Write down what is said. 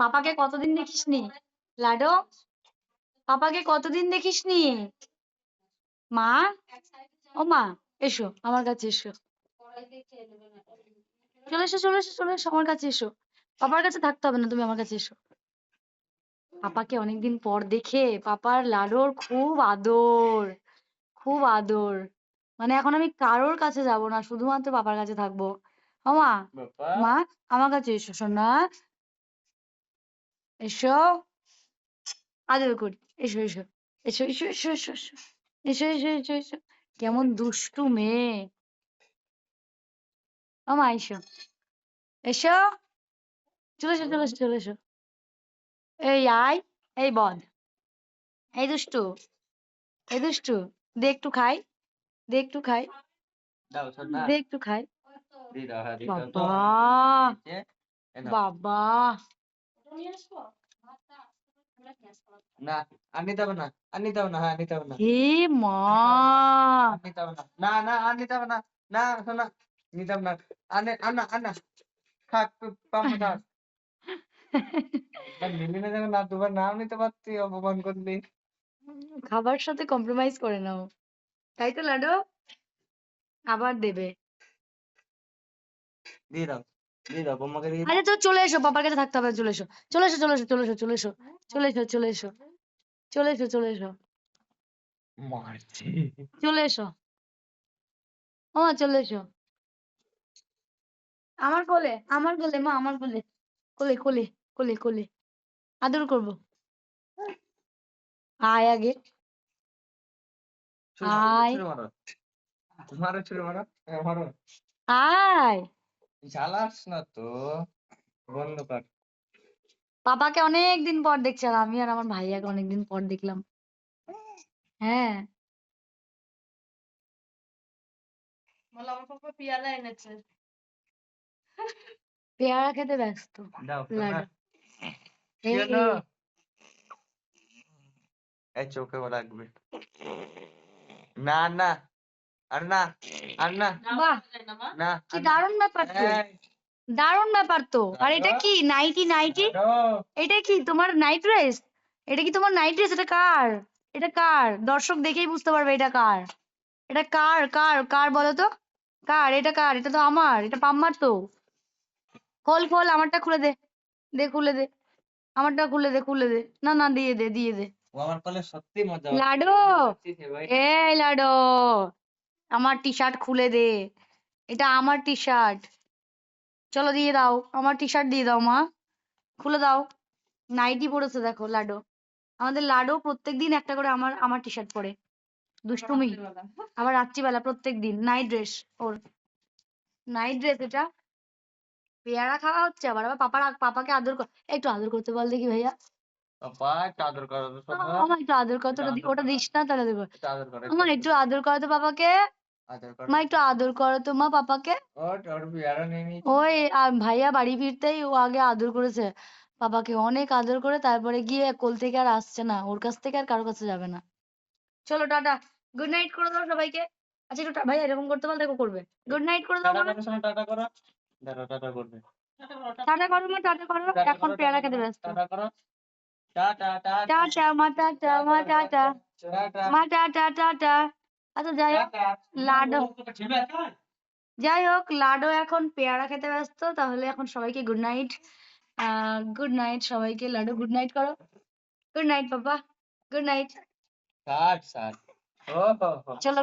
পাপাকে কতদিন দেখিসনি? লাডো? পাপাকে কতদিন দেখিসনি? মা? ও মা এসো আমার কাছে এসো। চলে এসো চলে এসো চলে এসো আমার কাছে এসো। পাপার কাছে থাকতে হবে না তুমি আমার কাছে এসো। পাপাকে অনেকদিন পর দেখে পাপার লাডোর খুব আদর খুব আদর। মানে এখন আমি কারোর কাছে যাব না শুধুমাত্র পাপার কাছে থাকব। ও মা মা আমার কাছে এসো সোনা। এসো আদর করি এসো এসো এসো এসো এসো এসো এসো এসো এসো এসো এসো কেমন দুষ্টু মেয়ে ও মা এসো এসো চলে এসো চলে এসো চলে এসো এই আয় এই বদ এই দুষ্টু এই দুষ্টু দে একটু খাই দে একটু খাই দে একটু খাই হ্যাঁ বাবা বাবা না আর নিতে হবে না আর নিতে হবে না হ্যাঁ নিতে হবে না। হে মা। নিতে হবে না। না না আর নিতে হবে না। না নিতে হবে না। আর নে- আর না আর না থাক পাম্প থাক নিলি না যখন না দুবার নাম নিতে পারতি অপমান করলি। খাবার সাথে কম্প্রোমাইজ করে নাও। তাই তো লাডো আবার দেবে। দিয়ে দাও। আরে তো চলে এসো বাবার কাছে থাকতে হবে চলে এসো। চলে এসো চলে এসো চলে এসো চলে এসো চলে এসো চলে এসো। চলে এসো চলে এসো। মারছি। চলে এসো। ও চলে এসো। আমার কোলে আমার কোলে মা আমার কোলে। কোলে কোলে কোলে কোলে। আদর করব। আয় আগে। আয়। হ্যাঁ, আয়। জ্বালাস না তো। বন্ধ কর পাপাকে অনেক দিন পর দেখছি আর আমি আর আমার ভাইয়াকে অনেকদিন পর দেখলাম। হ্যাঁ। বলো আমার পাপা পিয়ালা এনেছে। পেয়ারা খেতে ব্যস্ত। এই চোখে রাখবে। না না। আর না আর না বাহ। না কি দারুণ ব্যাপার তো। দারুণ ব্যাপার তো। আর এটা কি নাইটি নাইটি? এটা কি তোমার নাইট ড্রেস? এটা কি তোমার নাইট ড্রেস? এটা কার? এটা কার? দর্শক দেখেই বুঝতে পারবে এটা কার। এটা কার কার কার বলো তো? কার? এটা কার? এটা তো আমার। এটা পাম্মার তো। খোল খোল আমারটা খুলে দে। দে খুলে দে। আমারটা খুলে দে খুলে দে। না না দিয়ে দে দিয়ে দে। ও আমার কলে সত্যি মজা লাডু! এই লাডো! আমার টি শার্ট খুলে দে। এটা আমার টি শার্ট চলো দিয়ে দাও। আমার টি শার্ট দিয়ে দাও মা। খুলে দাও। নাইটি পরেছে দেখো লাডো আমাদের লাডো প্রত্যেকদিন একটা করে আমার আমার টি শার্ট পরে। দুষ্টুমি। আবার রাত্রিবেলা প্রত্যেক দিন নাইট ড্রেস ওর। নাইট ড্রেস এটা। পেয়ারা খাওয়া হচ্ছে আবার। আবার পাপার পাপাকে আদর কর একটু আদর করতে বল দেখি ভাইয়া। পাপা চাদর করো। আমার একটু আদর করতো ওটা দিস না তাহলে দেবো আমার একটু আদর করো তো পাপাকে। আদর করো। মা একটু আদর করো তো মা পাপাকে। ওর বিয়ারা নি ওই আ- ভাইয়া বাড়ি ফিরতেই ও আগে আদর করেছে। পাপাকে অনেক আদর করে তারপরে গিয়ে কোল থেকে আর আসছে না। ওর কাছ থেকে আর কারোর কাছে যাবে না। চলো টাটা। গুড নাইট করে দাও সবাইকে। আচ্ছা একটু টা- ভাইয়া এরকম করতে বল দেখো করবে। গুড নাইট করে দাও টাটা। করো টাটা করো। দাঁড়া টাটা করবে। টাটা করো মা টাটা করো। টাটা এখন করো, পেয়ারা টাটা খেতে করো, ব্যস্ত টাটা করো। Tata tata. টাটা মা টাটা মা টাটা টাটা। মা টাটা টাটা। আচ্ছা যাই হোক লাডো যাই হোক লাডো এখন পেয়ারা খেতে ব্যস্ত তাহলে এখন সবাইকে গুড নাইট গুড নাইট সবাইকে লাডো গুড নাইট করো। গুড নাইট বাবা গুড নাইট চলো,